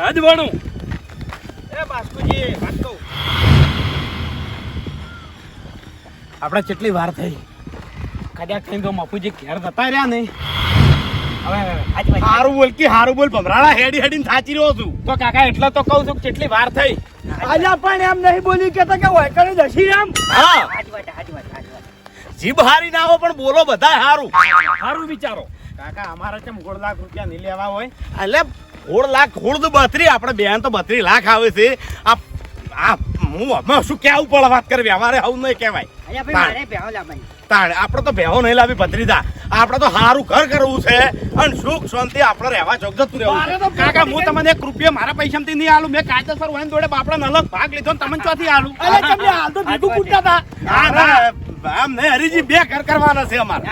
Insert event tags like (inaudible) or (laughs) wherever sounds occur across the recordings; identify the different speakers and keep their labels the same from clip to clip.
Speaker 1: ખરેખર
Speaker 2: એ બાસ્કુજી વાત કહું.
Speaker 1: આપણે કેટલી વાર થઈ. કદાચ થઈને તો મફુજી ઘેર જતા રહ્યા નહીં. હવે
Speaker 2: હારું બોલ કે હારું બોલ ભમરાળા હેડી હેડીને થાચી રહ્યો છું.
Speaker 1: તો કાકા એટલે તો કહું છું કે કેટલી વાર થઈ.
Speaker 2: આજા પણ એમ નહીં બોલી કે એમ. હા. જીભ હારી ના હો પણ બોલો બધા હારું.
Speaker 1: સારું વિચારો.
Speaker 2: કાકા અમારે કેમ ગોળ લાખ રૂપિયા નહીં લેવા હોય? એટલે ગોળ લાખ તો બત્રી આપણે બેન તો બત્રી લાખ આવે છે. આ આ હું અમે શું કેવું પડે વાત કરવી અમારે આવું નહીં કહેવાય. તાણે. આપણે તો ભેહો નહીં લાવી ભત્રીજા. આપણે તો સારું ઘર કરવું છે. અને સુખ શાંતિ આપણે રહેવા ચોકજતું રહેવું કાકા હું તમને એક રૂપિયા મારા પૈસામાંથી નહીં આલું. મેં કાયદેસર હોય જોડે બાપડા અલગ ભાગ લીધો ને તમને ચોથી આલું?
Speaker 3: અલે તમને હાલ તો ભેગું કૂટતા હતા.
Speaker 2: હા ના. આમ નહીં હરીજી બે ઘર કરવાના છે અમારે.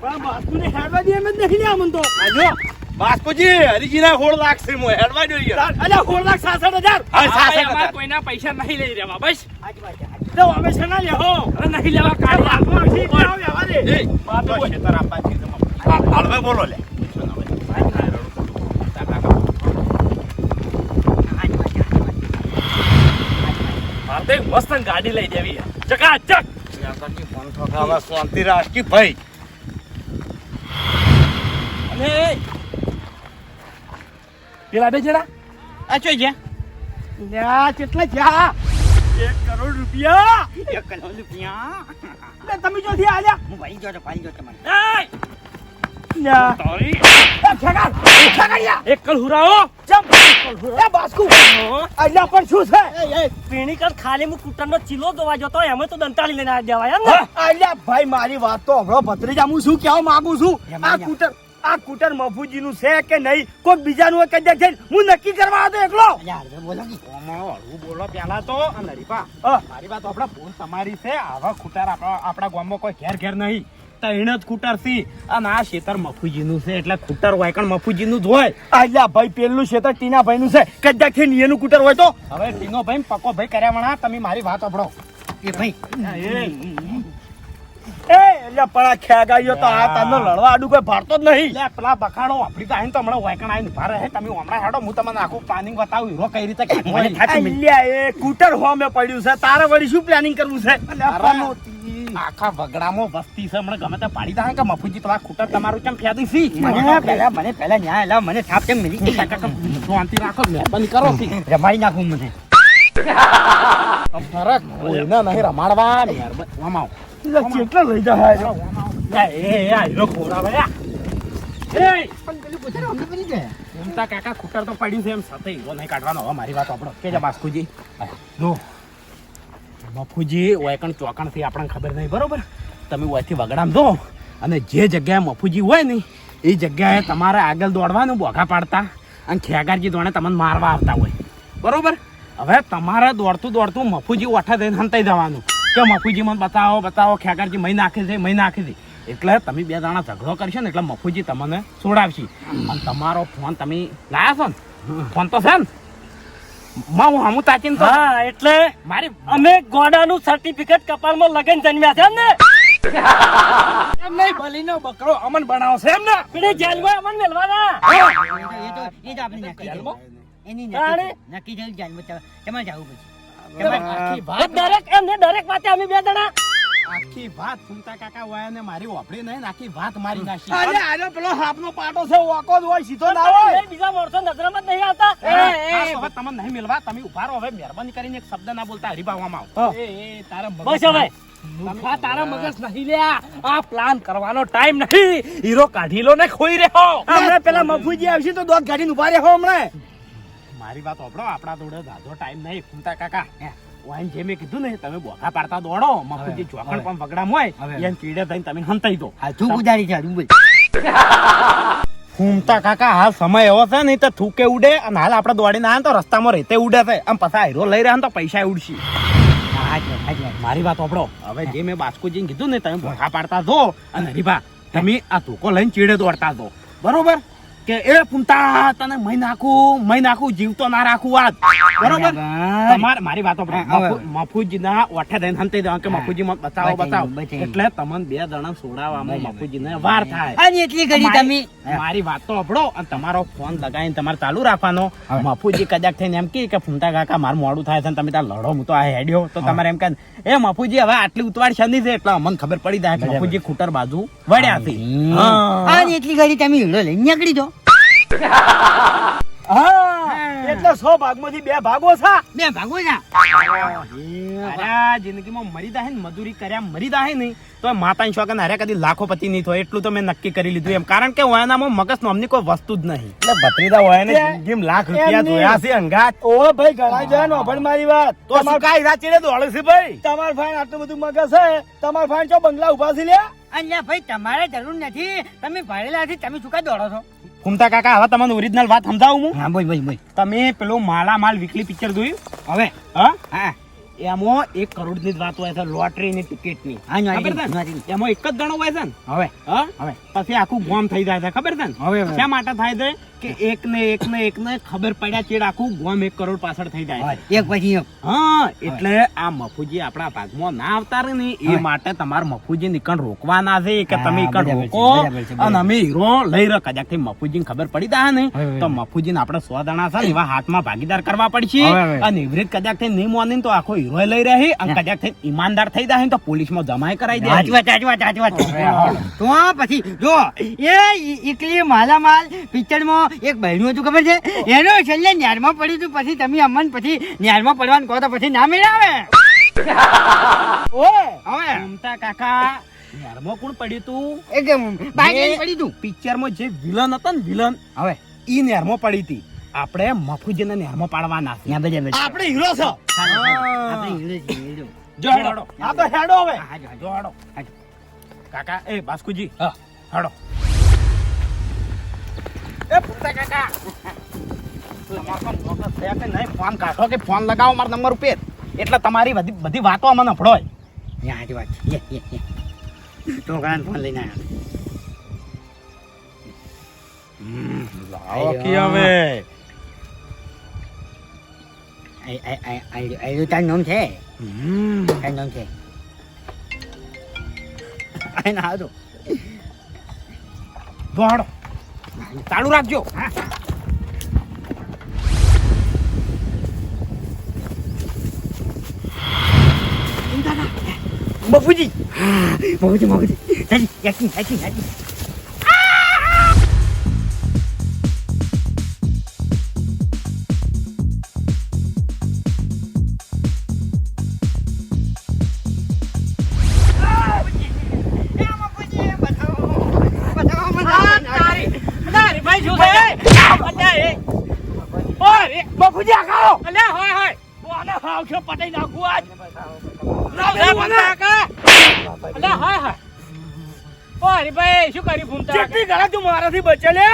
Speaker 2: પણ બાસ્કુને હેડવા દે એમ જ નહીં ને આમન તો. આજો બાસ્કુજી હરીજીના હોળ લાગશે મો હેડવા જોઈએ અલ્યા હોળ લાખ 66000 હા
Speaker 1: હા, ભાઈ,
Speaker 2: 66000
Speaker 1: અમારે કોઈના પૈસા નહીં લઈ રહેવા બસ.
Speaker 3: છે, સાચી
Speaker 2: તો અમે છે ના લેહો
Speaker 1: અરે નહીં લેવા કાઢવા
Speaker 2: હળવે બોલો લે
Speaker 3: વાત, એ વાત છે, સાચી વાત.
Speaker 1: મારે તો એક મસ્ત ગાડી લઈ દેવી છે. ચકાચક.
Speaker 2: શાંતિ રાખી ભાઈ
Speaker 1: અને પેલા બે જણા?
Speaker 3: આ ચો ગયા?
Speaker 2: લ્યા કેટલા જ્યા એક કરોડ રૂપિયા.
Speaker 3: એક કરોડ રૂપિયા.
Speaker 2: લે તમે જોથી આલ્યા.
Speaker 3: હું ભાઈ જો ભાઈ જો તમારે.
Speaker 1: એય!
Speaker 2: લ્યા
Speaker 1: તારી.
Speaker 2: ખેગા
Speaker 1: એક કલ
Speaker 2: એ બાસ્કુ. અલ્યા પણ શું છે?
Speaker 4: પીણી કર ખાલી હું કૂટરનો ચીલો દોવા જતો એમાં તો દંતાળી લઈને જવાય એમ ને?
Speaker 2: અલ્યા ભાઈ મારી વાત તો હમણાં ભત્રીજા હું શું કહેવા માંગુ છું?
Speaker 3: એમ
Speaker 2: આ
Speaker 3: જ.
Speaker 2: કૂટર આ કૂટર મફુજીનું છે કે નહીં? કોઈ બીજાનું હોય કદાચ છે હું નક્કી કરવા હતો એકલો.
Speaker 3: હાલ બોલો
Speaker 2: બોલો પેલા તો નરીપા મારી વાત આપણા ફોન તમારી છે. આવા ખૂટાર આપણા આપણા ગામમાં કોઈ ઘેર ઘેર નહીં. તૈણ જ ખૂટાર સી અને આ ખેતર મફુજીનું છે એટલે ખૂટાર હોય કણ મફુજીનું જ હોય. અલ્યા ભાઈ પેલું શેતર ટીના ભાઈ છે કદાચ નિયનું કુટર હોય તો? હવે ટીનો ભાઈ પકો ભાઈ કર્યા વણા તમે મારી વાત સાંભળો.
Speaker 3: એ ભાઈ
Speaker 2: એટલે પડા ખેગાઈયો તો આ તાનો લડવા આડું કોઈ ભરતો જ નહીં. લે પેલા બખાડો આપડી તો આઈને તો હમણાં વાયકણ આઈને ભારે હે તમે હમણાં હેડો હું તમને આખું પ્લાનિંગ બતાવું હીરો કઈ રીતે
Speaker 3: મને મિલી.
Speaker 2: અલ્યા એ કૂટર હોમે પડ્યું છે. તારે વળી શું પ્લાનિંગ કરવું છે? આખા વગડામાં વસ્તી છે. હમણાં ગમે તે પાડી દા કે મફુજી પેલા કૂટર તમારું કેમ ફેદી સી
Speaker 3: મને પહેલા મને પહેલા ન્યાય લાવ મને થાપ કેમ મિલી ગઈ?
Speaker 2: શાંતિ રાખો મહેરબાની કરો. સી
Speaker 3: રમાઈ નાખું મને.
Speaker 2: ફરક કોઈને નહીં રમાડવા મહેરબાની વમાવ કેટલા લઈ તો પડ્યું છે, એમ સાથે હીરો નહીં કાઢવાનો. હવે મારી વાત આપણો કે જા બાસ્કુજી નો મફુજી ઓયકણ ચોકણથી આપણને ખબર નહીં, બરોબર? તમે ઓયથી વગડામ દો અને જે જગ્યાએ મફુજી હોય ને, એ જગ્યાએ તમારે આગળ દોડવાનું, બોઘા પાડતા અને ખેગારજી દોડે તમને મારવા આવતા હોય. બરોબર? હવે તમારે દોડતું દોડતું મફુજી ઓઠા દઈને હંતાઈ જવાનું. કે મફુજી મને બતાવો બતાવો ખેકરજી મહી નાખી છે મહી નાખી છે એટલે તમે બે જણા ઝઘડો કરશો ને એટલે મફુજી તમને છોડાવશે અને તમારો ફોન તમે લાયા છો ને? ફોન તો છે ને? માં હું હમું તાચીન તો
Speaker 4: હા એટલે
Speaker 2: મારી
Speaker 4: અમે ગોડાનું સર્ટિફિકેટ કપાળમાં લગન જન્મ્યા છે ને? (laughs)
Speaker 2: એમ નહીં બલીનો બકરો અમન બનાવશે એમ ને?
Speaker 4: પેલી જેલમાં અમન મેલવાના.
Speaker 3: એ તો એ તો આપણે નક્કી. એની નક્કી થયું જાણમાં. તમારે- જાવું પછી.
Speaker 4: દરેક એમને દરેક વાતે અમે બે જણા.
Speaker 2: આખી વાત ફૂમતા કાકા હોય ને મારી ઓપડી નહીં આખી વાત મારી નાખી.
Speaker 3: અરે,
Speaker 2: આનો પેલો હાથનો પાટો છે વાકો જ હોય સીધો
Speaker 4: તમે બીજા માણસો નજરમાં જ નહીં આવતા.
Speaker 2: એ હવે તમને નહીં મિલવા તમે ઊભા રહો હવે મહેરબાની કરીને એક શબ્દ ના બોલતા હરીભાવવામાં આવો. એ એ તારા
Speaker 4: બસ હવે.
Speaker 1: તારા મગજ નહીં લ્યા આ. પ્લાન કરવાનો ટાઈમ નહીં હીરો કાઢી લો ને ખોઈ રહ્યો.
Speaker 2: હમણાં પેલા મફુજી આવશે તો દોત ગાડીને ઊભા રહ્યો હમણાં. મારી વાત ઓપડો આપણા જોડે ધાધો ટાઈમ નહીં ફૂમતા કાકા. વાઈન જે મેં કીધું ને તમે બોખા પાડતા દોડો. મફુજી ચોકડ પણ વગડામ હોય એમ કીડે થઈને તમે હંતાઈ દો.
Speaker 3: હા તું ઉડાડી છે ભાઈ
Speaker 2: ફૂમતા કાકા હાલ સમય એવો છે ને તો થૂકે ઉડે અને હાલ આપણે દોડીને આવે તો રસ્તામાં રહેતે ઉડે છે. આમ પછી હીરો લઈ રહ્યા તો પૈસા ઉડશે. મારી વાત ઓપડો હવે જે મેં બાસ્કુજીને કીધું ને તમે ભોખા પાડતા દો અને હરીભા તમે આ તૂકો લઈને ચીડે દોડતા દો બરોબર? કે એ ફૂમતા તને મહી નાખું મહી નાખું જીવતો ના રાખું વાત બરોબર? તમારે મારી વાતો
Speaker 3: મફુજી
Speaker 2: ના ઓઠે હંતે દેવા કે મફુજી મને બતાવો બતાવો. એટલે તમને બે જણા સોડાવવામાં
Speaker 3: મફુજી
Speaker 2: ને વાર થાય.
Speaker 3: અને એટલી ઘડી તમે
Speaker 2: મારી- વાતો વાત અને તમારો ફોન લગાવીને તમારે ચાલુ રાખવાનો. મફુજી કદાચ થઈને એમ કહે કે ફૂમતા કાકા મારું મોડું થાય છે તમે ત્યાં લડો હું તો આ હેડ્યો. તો તમારે એમ કહે એ મફુજી હવે આટલી ઉતવાડ શની છે? એટલે અમને ખબર પડી જાય મફુજી ખૂટર બાજુ વળ્યા હતી
Speaker 3: અને એટલી ઘડી તમે હીડો લઈને નીકળી દો (laughs)
Speaker 4: હા એટલે સો ભાગમાંથી બે ભાગો છે.
Speaker 3: બે ભાગો છે?
Speaker 2: અરે જિંદગીમાં મરી દાહે ને મજૂરી કર્યા મરી દાહે નહીં. તો માતા શોખન હારે કદી લાખોપતિ નહીં થાય. એટલું તો મેં નક્કી કરી લીધું એમ. કારણ કે ઓયાનામાં મગજ નામની કોઈ વસ્તુ જ નહીં.
Speaker 1: એટલે ભત્રીજા હોય ને
Speaker 4: એ-
Speaker 1: જિંદગીમાં લાખ રૂપિયા જોયા છે અંગાત.
Speaker 4: ઓ ભાઈ ઘણા જાય નો મારી વાત.
Speaker 1: તો શું રાચી ને દોડે છે ભાઈ?
Speaker 4: તમાર ફાઈન આટલું બધું મગજ છે. તમાર ફાઈન ચો બંગલા ઊભા છે લ્યા?
Speaker 3: અહીંયા ભાઈ તમારે જરૂર નથી. તમે ભરેલા છે તમે શું દોડો છો?
Speaker 2: ફૂમતા કાકા હવે તમને ઓરિજિનલ વાત સમજાવું હું?
Speaker 3: હા બોલ બોલ બોલ.
Speaker 2: તમે પેલું માલા માલ વીકલી પિક્ચર જોયું?
Speaker 3: હવે
Speaker 2: હા?
Speaker 3: હા.
Speaker 2: એમાં એક કરોડની જ વાત હોય છે લોટરી ની
Speaker 3: ટિકિટની.
Speaker 2: એમાં એક જ ગણો હોય છે ને?
Speaker 3: હવે હવે.
Speaker 2: પછી આખું ગોમ થઈ જાય છે ખબર છે ને?
Speaker 3: હવે.
Speaker 2: શા માટે થાય છે? કે એક ને એક ને એક ને ખબર પડ્યા ચેડ આખું ગોમ એક કરોડ પાછળ થઈ જાય
Speaker 3: એક પછી એક.
Speaker 2: હા એટલે આ મફુજી આપણા ભાગમાં ના આવતા રે ને એ માટે તમારે મફુજી નીકળ રોકવાના છે કે તમે ઈકણ રોકો. અને અમે હીરો લઈ રહ્યો કદાચ મફુજી ખબર પડી જાય ને. તો મફુજી ને આપણે સો દાણા છે ને એવા હાથમાં ભાગીદાર કરવા પડશે. અને એવી રીતે કદાચ નહીં મોની તો આખો હીરો લઈ રહી અને. કદાચથી ઈમાનદાર થઈ જાય તો પોલીસમાં જમાય કરાઈ દે.
Speaker 3: સાચી વાત સાચી વાત સાચી વાત. તો પછી જો એ એકલી માલામાલ પિક્ચરમાં એક બહેનું હતું ખબર છે? એનો છેલ્લે ન્યારમાં પડ્યું હતું પછી તમે અમન પછી ન્યારમાં પડવાનું કહો તો પછી ના મેળાવે. (laughs)
Speaker 4: ઓય
Speaker 3: હવે.
Speaker 2: મમતા કાકા ન્યારમાં કોણ પડ્યું તું?
Speaker 3: એક બાઈક લઈને પડ્યું તું?
Speaker 2: પિક્ચરમાં જે વિલન હતો ને વિલન
Speaker 3: હવે.
Speaker 2: ઈ ન્યારમાં પડી હતી. આપણે મફુજીને હેમો પાડવાના છે.
Speaker 3: ના.
Speaker 4: આપણે હીરો છો.
Speaker 3: આપણે હીરો છે હીરો.
Speaker 2: જો હેડો.
Speaker 4: આ તો હેડો હવે.
Speaker 3: હા, હા,
Speaker 2: જો. હેડો. કાકા એ બાસ્કુજી. હેડો. એ પૂતા કાકા. તમારો તો મોટો છે કે નહીં? ફોન કાઢો કે ફોન લગાવો મારા નંબર ઉપર. એટલે તમારી બધી બધી વાતો અમને અભળોય
Speaker 3: યા, સાચી વાત યે. છોકરાને ફોન લઈને આવ્યો.
Speaker 1: લાવો કી હવે?
Speaker 3: આ- આ- આ- આ- આ તારું નામ છે તારું નામ છે આ ના હતું.
Speaker 2: જો હેડો ચાલુ રાખજો
Speaker 3: બાપુજી બાપુજી બાપુજી સાચી સાચી સાચી સાચી
Speaker 4: છો પટાઈ નાખું આજ. અલ્યા હોય હોય. ઓય ભાઈ શું કરી ફૂમતા જેટલી ગળા તું મારાથી બચે લે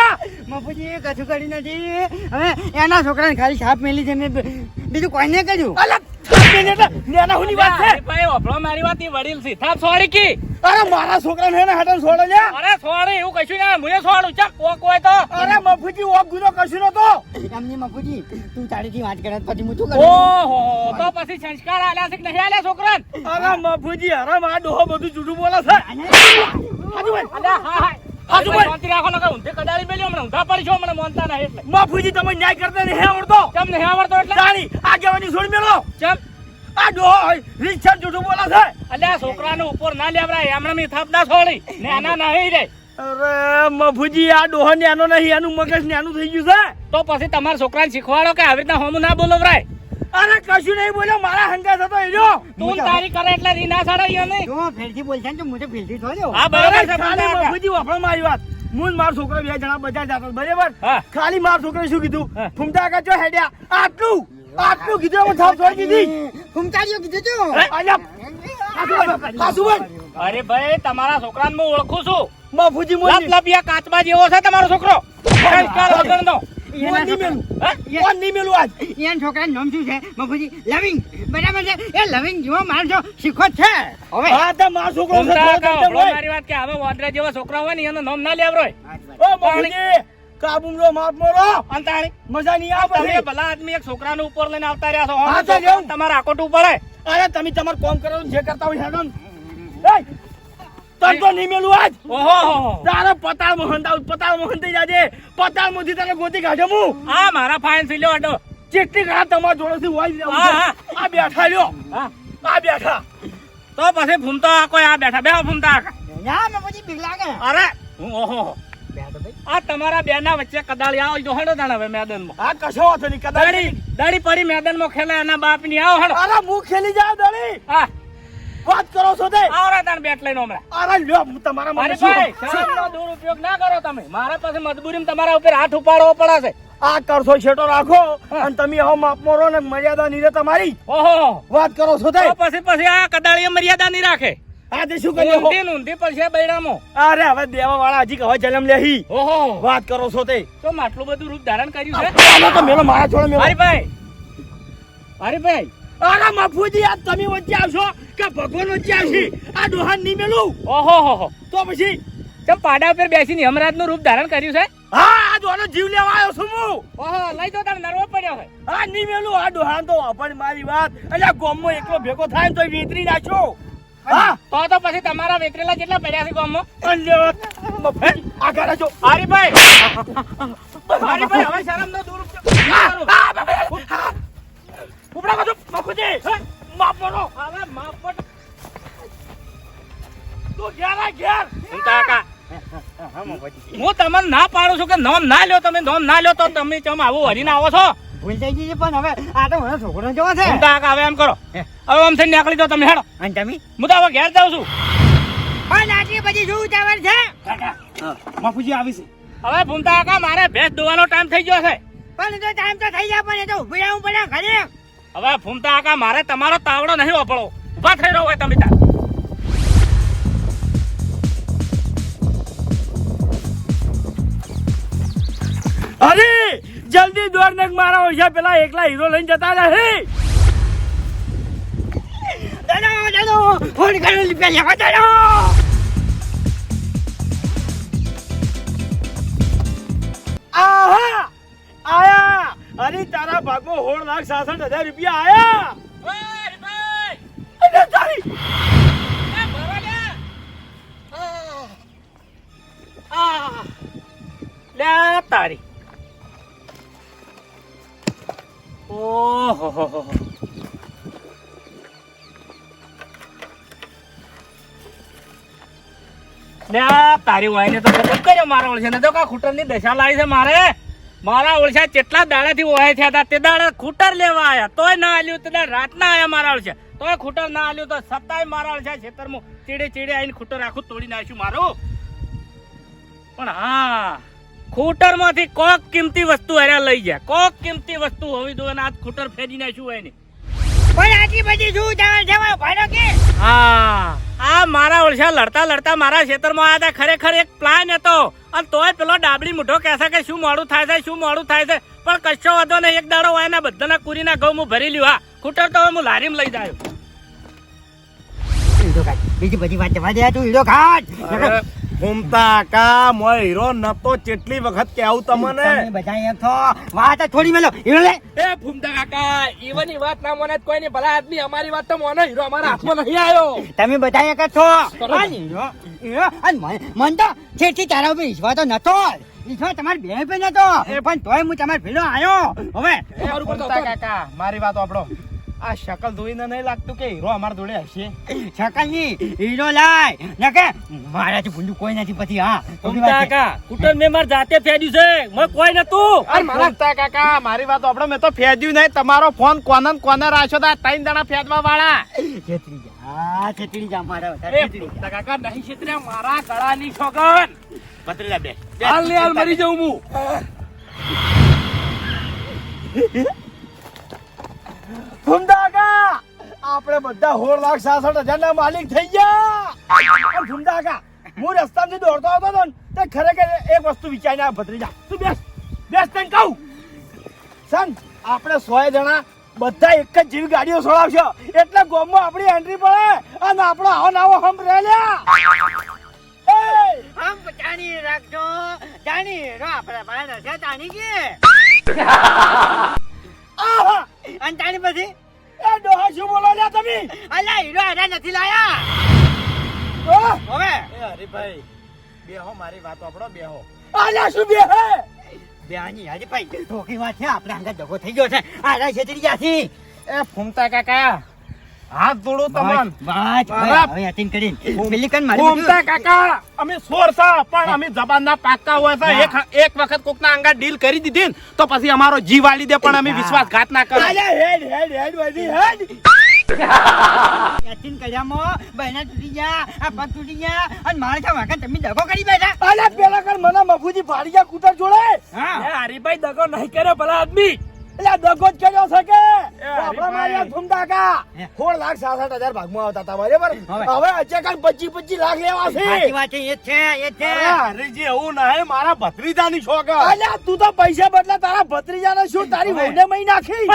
Speaker 3: બાપુજી કશું કરી નથી. હવે એના છોકરાને ખાલી છાપ મેલી છે મેં બીજું કોઈને કર્યું?
Speaker 4: અલ્યા નેના હુની વાત છે. ભાઈ ઓફળો મારી વાત એ વડીલ સીધા સોરી કી.
Speaker 1: અરે મારા છોકરાને હેને હાટન છોડો લ્યા.
Speaker 4: અરે છોડે એવું કશું ના મને છોડું. ચક કોક હોય તો.
Speaker 1: અરે મફુજી ઓક ગુનો કશું નતો
Speaker 3: એમની મફુજી તું તારીથી વાત કરે પછી હું શું કરું?
Speaker 4: ઓહો તો પછી સંસ્કાર આલ્યા છે કે નહીં આલ્યા છોકરાને?
Speaker 1: અરે મફુજી અરે મારા ડોહો બધું જૂઠું બોલે છે.
Speaker 4: અલ્યા હા હા.
Speaker 1: હાજુ ભાઈ.
Speaker 4: શાંતિ રાખો નકર ઊંધે કડાળી મેલ્યો હમણાં ઊંધા પડી છો મને મોનતા નહીં એટલે.
Speaker 1: મફુજી તમે ન્યાય કરતા નહીં આવડતો?
Speaker 4: કેમ નહીં આવડતો એટલે?
Speaker 1: જાણી આગેવાની છોડી મેલો
Speaker 4: કેમ
Speaker 1: આ ડોહો રિક્ષા જૂઠું બોલે છે?
Speaker 4: અલ્યા છોકરાને ઉપર ના લેવરાય હમણાં મેં થાપ ના છોડી. ને આના નહીં રે.
Speaker 1: અરે મફુજી આ ડોહન ન્યાનો નહીં એનું મગજ ન્યાનું થઈ ગયું છે.
Speaker 4: તો પછી તમારા છોકરાને શીખવાડો કે આવી રીતના હોમું ના બોલવરાય?
Speaker 1: અરે કશું નહીં બોલ્યો મારા હંગાત હતો એ
Speaker 4: તું તારી કરે એટલે રીના સડાય નહીં.
Speaker 3: જો ફેરથી બોલશે ને હું ફેરથી થોડ્યો
Speaker 4: હા બરાબર છે
Speaker 1: મફુજી વાપરો મારી વાત. હું ને મારો છોકરો બે જણા બજાર જતા બરાબર? ખાલી માર છોકરો શું કીધું. ફૂમતા કાચો હેડ્યા. આટલું. આટલું કીધું હું થાપ છોડી દીધી.
Speaker 3: ફૂમતાડીઓ કીધું
Speaker 1: છું
Speaker 4: અરે ભાઈ તમારા છોકરાને હું ઓળખું છું.
Speaker 1: મફુજી મોન
Speaker 4: લપ લપિયા કાચબા જેવો છે તમારો છોકરો. સંસ્કાર વગરનો.
Speaker 1: મોન નહીં મેલું
Speaker 4: હે?
Speaker 1: મોન નહીં મેલું આજ.
Speaker 3: એના છોકરાનું નામ શું છે? બાપુજી લવિંગ. બરાબર છે? એ લવિંગ જેવો માણસો શીખો છે. હવે
Speaker 1: હા તો મારો છોકરો હોય.
Speaker 4: કે હવે વાંદરા જેવા છોકરા હોય ને એનો નામ ના લેવરો
Speaker 1: ઓ મફુજી કાબુમરો માપ મોરો
Speaker 4: અંતાણી
Speaker 1: મજા નહીં આવે
Speaker 4: તમે ભલા આદમી એક છોકરાને ઉપર લઈને આવતા રહ્યા છો.
Speaker 1: હા, તો લેવું.
Speaker 4: તમારે આકોટું પડે
Speaker 1: અરે તમે તમારું કામ કરો જે કરતા હોય હેડો ને. તો નહીં મેલું આજ.
Speaker 4: ઓહો
Speaker 1: તારે પતાળ મોહન દાઉદ પતાળ મોહન થઈ જાજે. પતાળ મોથી તને ગોતી કાઢે હું
Speaker 4: હા મારા ફાઇન થઈ અડો
Speaker 1: ચેટલી ઘણા તમારા જોડેથી હોય
Speaker 4: હા,
Speaker 1: આ બેઠા લ્યો.
Speaker 4: હા.
Speaker 1: આ બેઠા.
Speaker 4: તો પછી ફૂમતો આ કોઈ આ બેઠા. બે ફૂમતા યા
Speaker 1: ના મેં પછી બીક લાગે.
Speaker 4: અરે હું ઓહો આ તમારા બે ના વચ્ચે કદાળી આવો જો હેડો તાણ હવે મેદાનમાં.
Speaker 1: આ કશો વાંધો નહીં કદાળી
Speaker 4: દાડી પડી મેદાનમાં ખેલે એના બાપની આવો હેડો.
Speaker 1: અરે હું ખેલી જા દાડી
Speaker 4: હા.
Speaker 1: વાત કરો છો તે.
Speaker 4: આવરા તાણ બેટ લઈને હમણાં.
Speaker 1: અરે લ્યો હું તમારા
Speaker 4: મારે ભાઈ શરમનો દુરુપયોગ ના કરો તમે. મારા પાસે મજબૂરીમાં તમારા ઉપર હાથ ઉપાડવો પડશે
Speaker 1: આ કરશો છેટો રાખો અને તમે આવો માપ મોરો ને મર્યાદા નહીં રે તમારી.
Speaker 4: ઓહો.
Speaker 1: વાત કરો છો તે.
Speaker 4: પછી પછી આ કદાળીએ મર્યાદા ની રાખે.
Speaker 1: આ તે શું કર્યું
Speaker 4: ઊંધી ઊંધી પડશે બૈરામો.
Speaker 1: અરે હવે દેવા વાળા હજી હવે જન્મ લેહી.
Speaker 4: ઓહો.
Speaker 1: વાત કરો છો તે.
Speaker 4: તો આટલું બધું રૂપ ધારણ કર્યું છે?
Speaker 1: આનો તો મેલો મારા છોડે મેલો.
Speaker 4: અરે ભાઈ અરે ભાઈ
Speaker 1: અરે મફુજી આ તમે વચ્ચે આવશો કે ભગવાન વચ્ચે આવશે? આ ડોહાન નહીં મેલું?
Speaker 4: ઓહો હો હો.
Speaker 1: તો પછી?
Speaker 4: તમ પાડા ઉપર બેસીને હમરાજનું રૂપ ધારણ કર્યું છે?
Speaker 1: હા આ ડોહાનો જીવ લેવા આવ્યો છું હું.
Speaker 4: ઓહો લઈ તો તાર નરવો પડ્યો છે.
Speaker 1: આ નહીં મેલું આ ડોહાન તો પણ મારી વાત. એટલે આ ગોમમાં એકલો ભેગો થાય તો વિતરી નાખો હા
Speaker 4: તો તો પછી તમારા વેતરેલા જેટલા પડ્યા છે ગામમાં
Speaker 1: મફત આગળ રહેજો
Speaker 4: હરીભાઈ હરીભાઈ હવે શરમ નો દૂર
Speaker 1: ઉપડા બધું મખુજી માફ કરો
Speaker 4: હવે માપટ
Speaker 1: તું ઘેર આ ઘેર
Speaker 4: ચિંતા કા હું તમને ના પાડું છું કે નોમ ના લ્યો તમે નોમ ના લ્યો તો તમે ચમ આવું હરીને આવો છો
Speaker 1: ભૂલ થઈ ગઈ છે પણ હવે આ તો મને છોકરો જોવો છે.
Speaker 4: ચિંતા હવે એમ કરો. હવે આમ થઈને નીકળી દો તમે હેડો.
Speaker 1: અને તમે?
Speaker 4: હું તો હવે ઘેર જાઉં છું.
Speaker 1: પણ આટલી બધી શું ઉતાવળ છે?
Speaker 2: બાપુજી આવી છે.
Speaker 4: હવે ભૂમતા કા મારે ભેંસ દોવાનો ટાઈમ થઈ ગયો છે.
Speaker 1: પણ તો ટાઈમ તો થઈ જાય પણ એ તો ઊભી રહેવું પડે ઘરે.
Speaker 4: હવે ફૂમતા કા મારે તમારો તાવડો નહીં વાપરો ઊભા થઈ રહ્યો હોય તમે ત્યાં.
Speaker 1: અરે! જલ્દી દોડ ને મારા ઓછા પેલા એકલા હીરો લઈને જતા નથી દાદા દાદા ફોન કરો પેલા દાદા! આહા! આયા! અરે તારા ભાગમાં હોળ લાખ સાસઠ હજાર રૂપિયા આયા! અરે તારી!
Speaker 4: તારી. ઓહો તારી વાઈને તો ખતમ મારા ઓળશે ને તો કા ખૂટરની દશા લાવી છે મારે. મારા ઓળશા કેટલા દાડાથી ઓહે થયા હતા તે દાડા ખૂટર લેવા આવ્યા તોય ના આલ્યું તે રાતના મારા ઓળશા તોય ખૂટર ના આલ્યું તો સત્તાય મારા ખેતરમાં ચીડે ચીડે આવીને ખૂટર આખું તોડી નાખ્યું મારું. પણ હા ખૂટરમાંથી કોક કિંમતી વસ્તુ હર્યા લઈ જાય. કોક કિંમતી વસ્તુ હોવી જોઈએ આજ ખૂટર ફેરી નાખ્યું હોય ને.
Speaker 1: પણ આટલી બધી શું ઉતાવળ છે મારો કે?
Speaker 4: હા આ મારા ઓળશા લડતા લડતા મારા ખેતરમાં આવ્યા હતા ખરેખર એક પ્લાન હતો. અને તોય પેલો ડાબડી મુઠો કહેશે કે શું મોડું થાય છે શું મોડું થાય છે. પણ કશો વાંધો નહીં એક દાડો હોય ને બધાના કુરીના ઘઉં હું ભરી લ્યો હા. ખૂટર તો હું લારીમાં લઈ જાય.
Speaker 1: બીજી બધી વાત જવા દે તું હીરો કાઢ.
Speaker 2: ઘૂમતા કા મોય હીરો નતો કેટલી વખત કેવું તમને?
Speaker 1: તમે બધા છો. વાત થોડી મેલો. હીરો લે.
Speaker 4: એ ફૂમતા કાકા ઈવની વાત ના મને કોઈ ની ભલા આદમી અમારી વાત તો મને હીરો અમારા હાથમાં નહીં આવ્યો.
Speaker 1: તમે બધા એક છો. હીરો મન મન તો છેટી તારા ઉપર વિશ્વાસ તો નતો. વિશ્વાસ તમારી બે પે નતો. પણ તોય હું તમારે ભેળો આવ્યો હવે
Speaker 2: કાકા મારી વાત આપણો આ શકલ જોઈને નહીં લાગતું કે હીરો અમારા જોડે હશે.
Speaker 1: શકલની હીરો લાય. નકે મારાથી ભૂંડું કોઈ નથી પછી હા.
Speaker 4: કાકા કુટુંબ મેં માર જાતે ફેર્યું છે. મેં કોઈ નતું.
Speaker 2: અરે મારા કાકા મારી વાત આપણે મેં તો ફેદ્યું નહીં. તમારો ફોન કોને ને કોને રાખ્યો તા ત્રણ જણા ફેદવા વાળા.
Speaker 1: છેતરી જા છેતરી જા મારા છેતરી
Speaker 4: કાકા નહીં છેતર્યા મારા ગળાની સોગન
Speaker 1: પતરેલા બે.
Speaker 4: હાલ ને હાલ મરી જાઉં હું. (laughs)
Speaker 1: ફુમદા આપણે બધા હોળ લાખ સાસઠ હજાર ના માલિક થઈ ગયા! પણ ફુમદા કા હું રસ્તામાંથી દોડતો હતો ને તે ખરેખર એક વસ્તુ વિચારીને આ ભત્રીજા તું બેસ બેસ તને કહું! સન આપણે સો જણા બધા એક જ જેવી ગાડીઓ સોળાવશે એટલે ગોમમાં આપણી એન્ટ્રી પડે અને આપણો આવો નાવો હમ રહે
Speaker 3: આમ જાણી રાખજો. જાણી રો આપણે બાર હશે તાણી કે?
Speaker 1: આહા!
Speaker 3: અને તાણી પછી?
Speaker 1: એ ડોહા શું બોલો લ્યા તમે?
Speaker 3: અલ્યા હીરો આડા નથી લાયા.
Speaker 1: ઓહ!
Speaker 3: હવે?
Speaker 2: એ હરીભાઈ બેહો મારી વાત આપણો બેહો.
Speaker 1: આલ્યા શું બેહે
Speaker 3: બેહાની હાજી ભાઈ ધોકી વાત છે આપણે આગળ દગો થઈ ગયો છે. આડા છેતરી ગયા છે
Speaker 2: એ ફૂમતા કાકા હાથ જોડો તમાન.
Speaker 3: વાત હવે અતિન કરીન. મિલિકન મારી
Speaker 2: ઓમતા કાકા અમે સોર પણ અમે જબાનના પાકા હોય છે. એક એક વખત કોકના અંગા ડીલ કરી દીધી ને તો પછી અમારો જીવ વાળી દે પણ અમે વિશ્વાસઘાત ના કરો.
Speaker 1: આલ્યા હેડ હેડ હેડ વધી હેડ.
Speaker 3: યાતીન કર્યામાં બહેના તૂટી ગયા આ પગ તૂટી ગયા અને મારે છે વાકા તમે દગો કરી બેઠા.
Speaker 1: અલે પેલા કર મને મફુજી ભાડિયા કૂટર જોડે.
Speaker 3: હા.
Speaker 2: હરીભાઈ દગો નહીં કરે ભલા આદમી.
Speaker 1: એટલે દગો જ કર્યો છે કે? આપણા
Speaker 2: હરીભાઈ.
Speaker 1: માર્યા ધૂમતા કા
Speaker 3: હે.
Speaker 1: સોળ લાખ સાસઠ હજાર ભાગમાં આવતા હતા બરાબર?
Speaker 3: હવે.
Speaker 1: હવે અચાનક પચીસ પચીસ લાખ લેવા છે
Speaker 3: વાત છે એ છે એ છે.
Speaker 2: હરીજી એવું નહીં મારા ભત્રીજાની શોખ
Speaker 1: અલ્યા તું તો પૈસા બદલા તારા ભત્રીજાને શું તારી. વહુને મહી નાખી?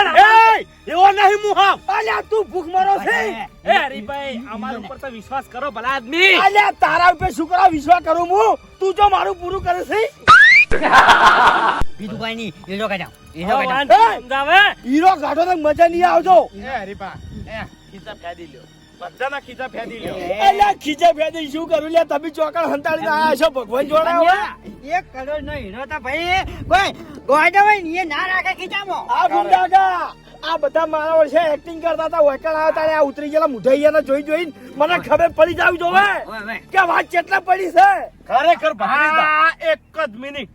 Speaker 2: એવો નહીં મુહામ
Speaker 1: અલ્યા તું ભૂખ મરો છે.
Speaker 2: એ હરીભાઈ અમારા ઉપર તો વિશ્વાસ કરો ભલા આદમી.
Speaker 1: અલ્યા તારા ઉપર શું કરવા વિશ્વાસ કરું હું? તું જો મારું પૂરું કરે છે. (laughs)
Speaker 3: બીજું કઈ નહીં. એ લોકો જાઓ એ,
Speaker 1: હીરો ગાઢો તો મજા નહીં આવજો.
Speaker 2: એ હરીપા એ ખીચા ફેદી લ્યો. બધાના ખીચા ફેદી લ્યો.
Speaker 1: અલ્યા ખીચે ફેદી શું કરું? લ્યા તમે ચોકડ હંતાડી આયા છો ભગવાન જોડે હવે.
Speaker 3: એક કરોડ નો હીરો તો ભાઈ કોઈ ગોડા હોય એ ના રાખે ખીચામાં
Speaker 1: આ ગુંડાગા આ બધા મારા વર્ષે એક્ટિંગ કરતા હતા વૈકણ આવતા આ ઉતરી ગયેલા મુઠાઈયાને જોઈ જોઈને મને ખબર પડી જાવ જોવે. કે વાત કેટલા પડી છે?
Speaker 2: ખરેખર ભાઈ એક જ મિનિટ.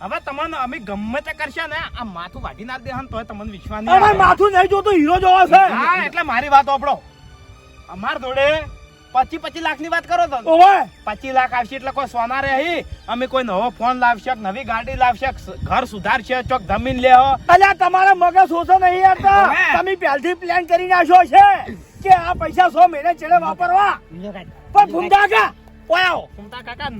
Speaker 2: હવે તમને અમે ગમે તે કરશે ને આ માથું વાઢી ના દે તોય તમને વિશ્વાસ નહીં
Speaker 1: અમાર માથું નહીં જોતું હીરો જોવો છે.
Speaker 2: હા એટલે મારી વાત ઓપડો અમાર જોડે પચી પચી લાખની વાત કરો તો.
Speaker 1: ઓવે.
Speaker 2: પચીસ લાખ આવશે એટલે કોઈ સોના રે અમે કોઈ નવો ફોન લાવશે નવી ગાડી લાવશે ઘર સુધારશે ચોક જમીન લે
Speaker 1: અલ્યા તમારા મગજ સોસો નહીં
Speaker 3: હવે.
Speaker 1: તમે પહેલથી પ્લાન કરી નાખ્યો છે કે આ પૈસા સો મહિને છેડે વાપરવા. પણ ફૂમતા કાકા.
Speaker 2: ફૂમતા કાકા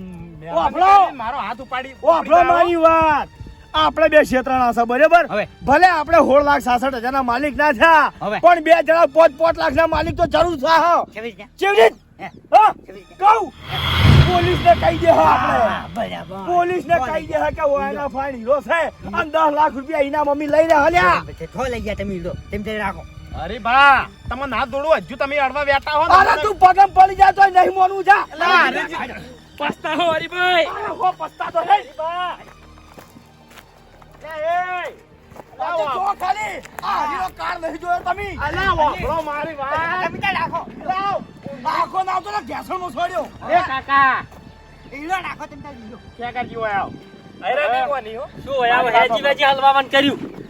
Speaker 1: વાપરો.
Speaker 2: મારો હાથ ઉપાડી
Speaker 1: વાપરો મારી વાત. આપણે બે ક્ષેત્રના છે બરાબર? ભલે આપણે સોળ લાખ સાસઠ હજાર ના માલિક ના થયા પણ બે જણા પોત પોત લાખ ના માલિક તો જરૂર છે? કહું પોલીસ ને. કહી. દે આપણે. પોલીસ ને કહી દે કે ફાઈન હીરો છે અને દસ લાખ રૂપિયા એના મમ્મી લઈ રહ્યા હલ્યા
Speaker 3: લઈ ગયા તમે હીરો. તેમ તે રાખો.
Speaker 2: અરે બા તમે ના દોડો હજુ તમે અડવા બેઠા હો ને.
Speaker 1: અરે તું પગમ પડી જાય તો નહીં મોનું જા.
Speaker 2: હરીજી. પસ્તાવો હરીભાઈ
Speaker 1: અરે હો પસ્તાતો હે બા એ લાવો જો ખાલી આ હીરો કાર નહીં જોયો તમે
Speaker 2: અલા, વાપરો મારી વાત
Speaker 3: તમે ત્યાં રાખો
Speaker 1: લાવ આખો નાવ તો ઘેસણમાં છોડ્યો
Speaker 2: એ કાકા
Speaker 3: હીરો રાખો તેમ ત્યાં હીરો
Speaker 2: ક્યાં કરજી હોય આવ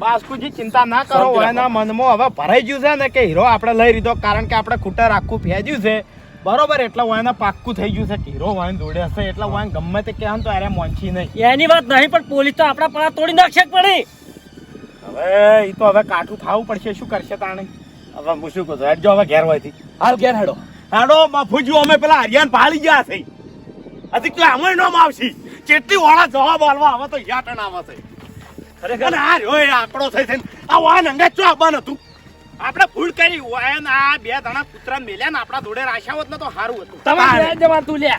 Speaker 2: બાસ્કુજી ચિંતા ના કરો એના મનમાં હવે ભરાઈ ગયું છે ને કે હીરો આપણે લઈ લીધો કારણ કે આપણે ખૂટર આખું ફેજ્યું છે બરોબર એટલે વાયના પાક્કું થઈ ગયું છે. કે હીરો વાયન દોડે હશે એટલે વાયન ગમે તે કહેવાનું તો અરે મોંચી નહીં.
Speaker 5: એની વાત નહીં પણ પોલીસ તો આપણા પડા તોડી નાખશે પડી.
Speaker 2: હવે એ તો હવે કાઠું થાવું પડશે શું કરશે તાણે? હવે હું શું કહું હેડજો હવે ઘેર હોયથી. હાલ ઘેર હેડો. હેડો મફુજી અમે પેલા હરિયાન પાળી ગયા છે. હજી તો અમે નામ આવશે કેટલી વાળા જવાબ આલવા હવે તો યાટણ આવે. છે અને આ રહ્યો આંકડો થઈ થઈને આ વાન અંગે ચો આવવાનું હતું? આપણે ભૂલ કરી. વાયન આ બે ધણા પુત્રને મેલ્યા ને આપણા જોડે રાખ્યા હોત ને તો સારું હતું.
Speaker 5: તમે. ઘેર તું લે.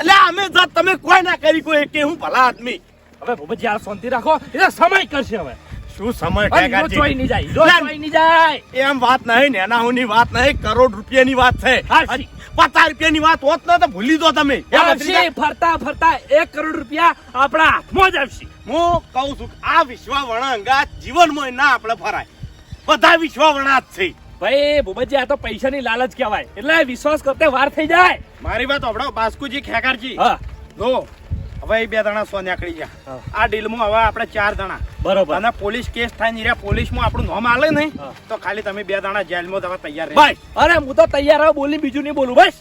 Speaker 2: એટલે અમે જાત તમે કોઈ ના કરી કોઈ કે હું ભલા આદમી.
Speaker 5: હવે ભૂપતજી આ શાંતિ રાખો. એટલે સમય કરશે હવે.
Speaker 2: શું સમય
Speaker 5: નહીં જાય નહીં જાય.
Speaker 2: એમ વાત નહીં નેનાઓની વાત નહીં કરોડ રૂપિયાની વાત છે. પચાસ રૂપિયાની વાત હોત ને તો ભૂલી દો તમે.
Speaker 5: ફરતા ફરતા એક કરોડ રૂપિયા આપણા હાથમાં જ આવશે.
Speaker 2: હું કહું છું આ વિશ્વાવર્ણ અંગાત જીવનમાં ના આપણે ફરાય. બધા વિશ્વાવર્ણા જ છે.
Speaker 5: ભાઈ ભૂપતજી આ તો પૈસાની લાલચ કહેવાય. એટલે વિશ્વાસ કરતે વાર થઈ જાય.
Speaker 2: મારી વાત હમણાં બાસ્કુજી ખેકારજી.
Speaker 5: હા.
Speaker 2: જો હવે એ બે દણા સો નીકળી ગયા. આ ડીલમાં હવે આપણે ચાર જણા.
Speaker 5: બરોબર.
Speaker 2: અને પોલીસ કેસ થાય ને રહ્યા પોલીસમાં આપણું નામ આલે નહીં તો ખાલી તમે બે જણા જેલમાં તમે તૈયાર
Speaker 5: ભાઈ અરે હું તો તૈયાર હવે બોલી બીજું નહીં બોલું બસ.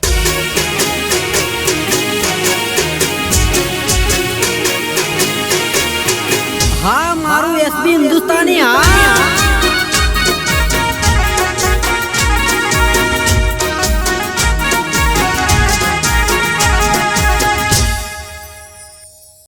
Speaker 6: હા મારું એસબી હિન્દુસ્તાની હા.